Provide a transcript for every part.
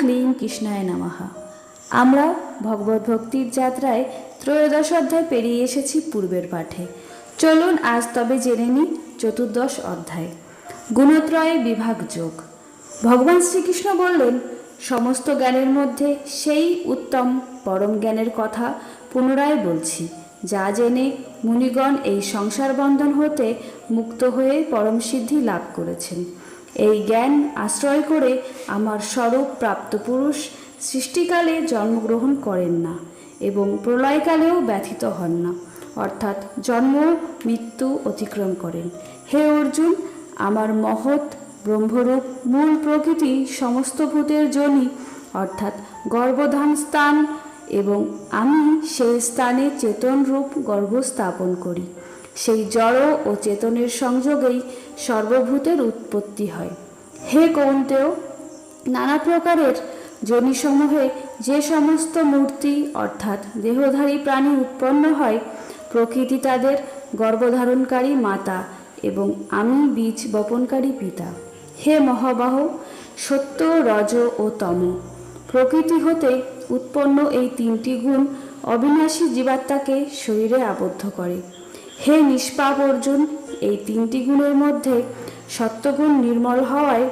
ক্লিং কৃষ্ণায় নামাহা আমরা ভগবত ভক্তির যাত্রায় ত্রয়োদশ অধ্যায় পেরিয়ে এসেছি পূর্বের পাঠে। চলুন আজ তবে জেনে নিই চতুর্দশ অধ্যায়। গুণত্রয়ে বিভাগ যোগ। ভগবান শ্রীকৃষ্ণ বললেন, সমস্ত জ্ঞানের মধ্যে সেই উত্তম পরম জ্ঞানের কথা পুনরায় বলছি, যা জেনে মুনিগণ এই সংসার বন্ধন হতে মুক্ত হয়ে পরম সিদ্ধি লাভ করেছেন। এই জ্ঞান আশ্রয় করে আমার স্বরূপ প্রাপ্ত পুরুষ সৃষ্টিকালে জন্মগ্রহণ করেন না এবং প্রলয়কালেও ব্যথিত হন না। অর্থাৎ জন্ম, মৃত্যু অতিক্রম করেন। হে অর্জুন, আমার মহৎ, ব্রহ্মরূপ, মূল প্রকৃতি সমস্ত ভূতের জনি, অর্থাৎ গর্ভধান স্থান এবং আমি সেই স্থানে চেতন রূপ গর্ভ স্থাপন করি। সেই জড় ও চেতনের সংযোগেই সর্বভূতের উৎপত্তি হয়। হে কৌন্তেয়, নানা প্রকারের যোনিসমূহে যে সমস্ত মূর্তি, অর্থাৎ দেহধারী প্রাণী উৎপন্ন হয়, প্রকৃতি তাদের গর্ভধারণকারী মাতা এবং আমি বীজ বপনকারী পিতা। হে মহাবাহ, সত্য, রজ ও তম, প্রকৃতি হতে উৎপন্ন এই তিনটি গুণ অবিনাশী জীবাত্মাকে শরীরে আবদ্ধ করে। হে নিষ্পাপ অর্জুন এই তিনটি গুণের মধ্যে সত্যগুণ নির্মল হওয়ায়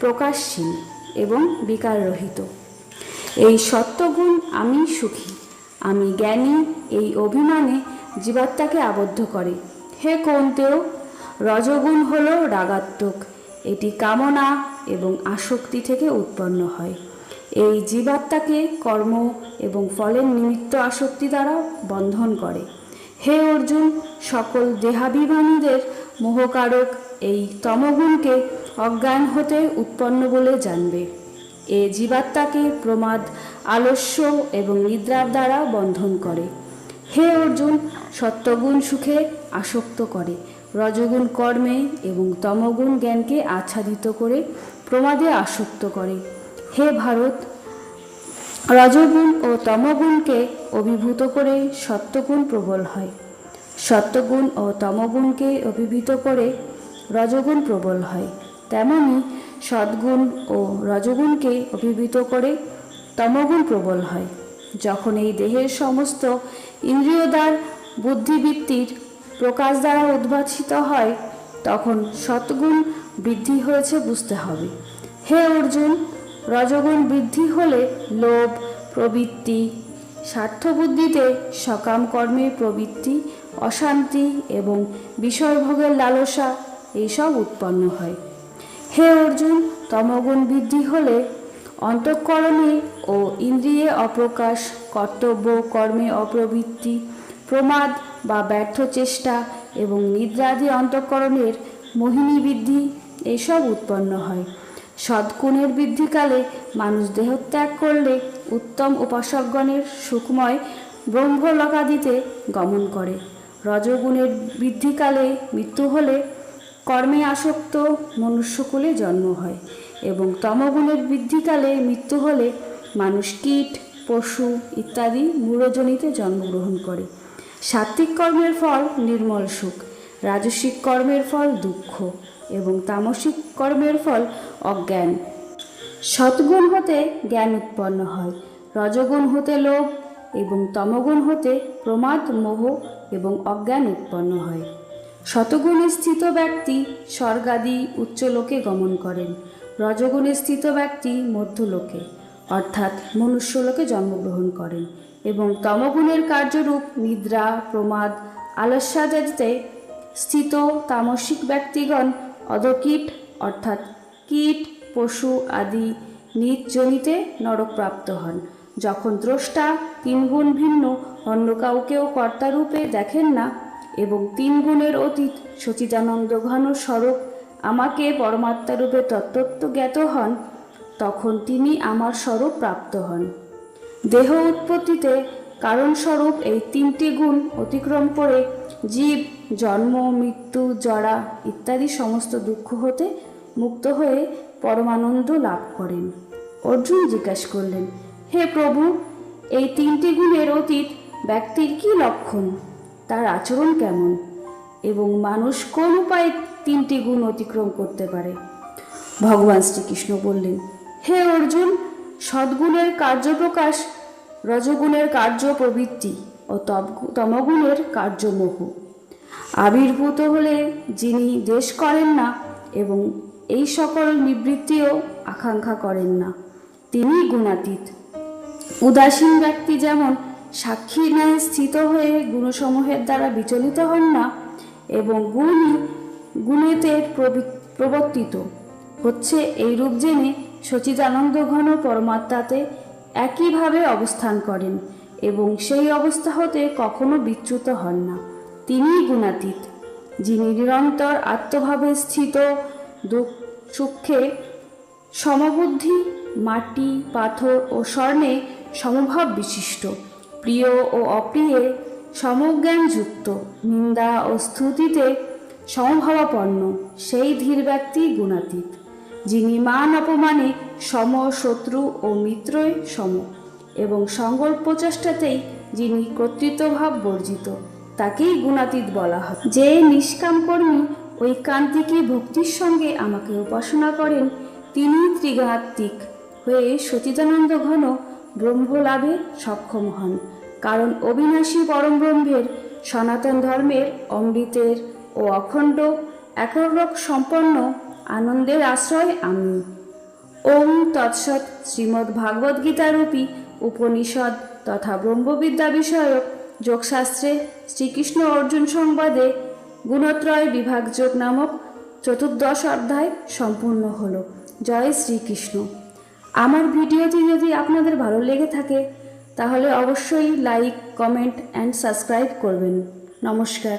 প্রকাশহীন এবং বিকার রহিত এই সত্যগুণ আমি সুখী, আমি জ্ঞানী, এই অভিমানে জীবাত্মাকে আবদ্ধ করে। হে কৌন্তেয়, রজগুণ হল রাগাত্মক, এটি কামনা এবং আসক্তি থেকে উৎপন্ন হয়। এই জীবাত্মাকে কর্ম এবং ফলের নিমিত্ত আসক্তি দ্বারা বন্ধন করে। হে অর্জুন, সকল দেহাভিমানীদের মোহকারক এই তমগুণকে অজ্ঞান হতে উৎপন্ন বলে জানবে। এ জীবাত্মাকে প্রমাদ, আলস্য এবং নিদ্রার দ্বারা বন্ধন করে। হে অর্জুন, সত্যগুণ সুখে আসক্ত করে। রজগুণ কর্মে এবং তমগুণ জ্ঞানকে আচ্ছাদিত করে প্রমাদে আসক্ত করে। হে ভারত, রজগুণ ও তমগুণকে অভিভূত করে সত্যগুণ প্রবল হয়। সত্যগুণ ও তমগুণকে অভিভূত করে রজগুণ প্রবল হয়। তেমনি সদ্গুণ ও রজগুণকে অভিভূত করে তমগুণ প্রবল হয়। যখন এই দেহের সমস্ত ইন্দ্রিয়দ্বার বুদ্ধিবৃত্তির প্রকাশ দ্বারা উদ্ভাসিত হয়, তখন সৎগুণ বৃদ্ধি হয়েছে বুঝতে হবে। হে অর্জুন, রজগুণ বৃদ্ধি হলে লোভ, প্রবৃত্তি স্বার্থবুদ্ধিতে সকাম কর্মের প্রবৃত্তি, অশান্তি এবং বিষয়ভোগের লালসা, এইসব উৎপন্ন হয়। হে অর্জুন, তমগুণ বৃদ্ধি হলে অন্তঃকরণে ও ইন্দ্রিয়ে অপ্রকাশ, কর্তব্য, কর্মে অপ্রবৃত্তি, প্রমাদ বা ব্যর্থ চেষ্টা এবং নিদ্রাদি অন্তঃকরণের মোহিনী বৃদ্ধি এসব উৎপন্ন হয়। সদ্গুণের বৃদ্ধিকালে মানুষ দেহত্যাগ করলে উত্তম উপাসকগণের সুখময় ব্রহ্মলকাদিতে গমন করে। রজগুণের বৃদ্ধিকালে মৃত্যু হলে কর্মে আসক্ত মনুষ্যকুলে জন্ম হয় এবং তমগুণের বৃদ্ধিকালে মৃত্যু হলে মানুষ কীট, পশু ইত্যাদি মূঢ়জনিতে জন্মগ্রহণ করে। সাত্ত্বিক কর্মের ফল নির্মল সুখ, রাজসিক কর্মের ফল দুঃখ। এবং তামসিক কর্মের ফল অজ্ঞান। সৎগুণ হতে জ্ঞান উৎপন্ন হয়। রজগুণ হতে লোভ এবং তমগুণ হতে প্রমাদ, মোহ এবং অজ্ঞান উৎপন্ন হয়। শতগুণে স্থিত ব্যক্তি স্বর্গাদি উচ্চলোকে গমন করেন। রজগুণে স্থিত ব্যক্তি মধ্যলোকে, অর্থাৎ মনুষ্যলোকে জন্মগ্রহণ করেন এবং তমগুণের কার্যরূপ নিদ্রা, প্রমাদ আলস্যাদিতে স্থিত তামসিক ব্যক্তিগণ অধকীট অর্থাৎ কীট, পশু আদি নিজজনিতে নরকপ্রাপ্ত হন। যখন দ্রষ্টা তিন গুণ ভিন্ন, অন্য কাউকেও কর্তারূপে দেখেন না, এবং তিন গুণের অতীত সচিদানন্দ ঘন স্বরূপ আমাকে পরমাত্মারূপে তত্ত্বত্ব জ্ঞাত হন, তখন তিনি আমার স্বরূপ প্রাপ্ত হন। দেহ উৎপত্তিতে কারণস্বরূপ এই তিনটি গুণ অতিক্রম করে জীব জন্ম, মৃত্যু, জরা ইত্যাদি সমস্ত দুঃখ হতে মুক্ত হয়ে পরমানন্দ লাভ করেন। অর্জুন জিজ্ঞাসা করলেন, হে প্রভু, এই তিনটি গুণের অতীত ব্যক্তির কি লক্ষণ? তার আচরণ কেমন? এবং মানুষ কোন উপায়ে তিনটি গুণ অতিক্রম করতে পারে? ভগবান শ্রীকৃষ্ণ বললেন, হে অর্জুন, সদ্গুণের কার্যপ্রকাশ, রজগুণের কার্য প্রবৃত্তি ও তমগুণের কার্যমোহ। আবির্ভূত হলে যিনি দেশ করেন না এবং এই সকল নিবৃত্তিও আকাঙ্ক্ষা করেন না তিনি গুণাতীত। উদাসীন ব্যক্তি যেমন সাক্ষী ন্যায় স্থিত হয়ে গুণসমূহের দ্বারা বিচলিত হন না এবং গুণই গুণেতে প্রবর্তিত, হচ্ছে এই রূপ জেনে সচিদানন্দ ঘন পরমাত্মাতে একইভাবে অবস্থান করেন এবং সেই অবস্থা হতে কখনো বিচ্যুত হন না। তিনিই গুণাতীত, যিনি নিরন্তর আত্মভাবে স্থিত সুখে, সমবুদ্ধি, মাটি, পাথর ও স্বর্ণে সমভাব বিশিষ্ট, প্রিয় ও অপ্রিয়ে সমজ্ঞানযুক্ত, নিন্দা ও স্তুতিতে সমভাবাপন্ন, সেই ধীর ব্যক্তি গুণাতীত, যিনি মান অপমানে সম শত্রু ও মিত্রই সম, এবং সঙ্গল প্রচেষ্টাতেই যিনি কর্তৃত্বভাব বর্জিত। তাকেই গুণাতীত বলা হয়। যে নিষ্কাম কর্মী ওই কান্তিকে ভক্তির সঙ্গে আমাকে উপাসনা করেন, তিনি ত্রিগাত্মিক হয়ে সচিদানন্দ ঘন ব্রহ্মলাভে সক্ষম হন। কারণ অবিনাশী পরম ব্রহ্মের সনাতন ধর্মের অমৃতের ও অখণ্ড একরক সম্পন্ন আনন্দের আশ্রয় আমি। ওম তৎসৎ শ্রীমদ্ ভাগবত গীতারূপী উপনিষদ তথা ব্রহ্মবিদ্যা বিষয়ক যোগশাস্ত্রে শ্রীকৃষ্ণ অর্জুন সংবাদে গুণত্রয় বিভাগ যোগ নামক চতুর্দশ অধ্যায় সম্পূর্ণ হলো। জয় শ্রীকৃষ্ণ। আমার ভিডিওটি যদি আপনাদের ভালো লেগে থাকে, তাহলে অবশ্যই লাইক, কমেন্ট অ্যান্ড সাবস্ক্রাইব করবেন। নমস্কার।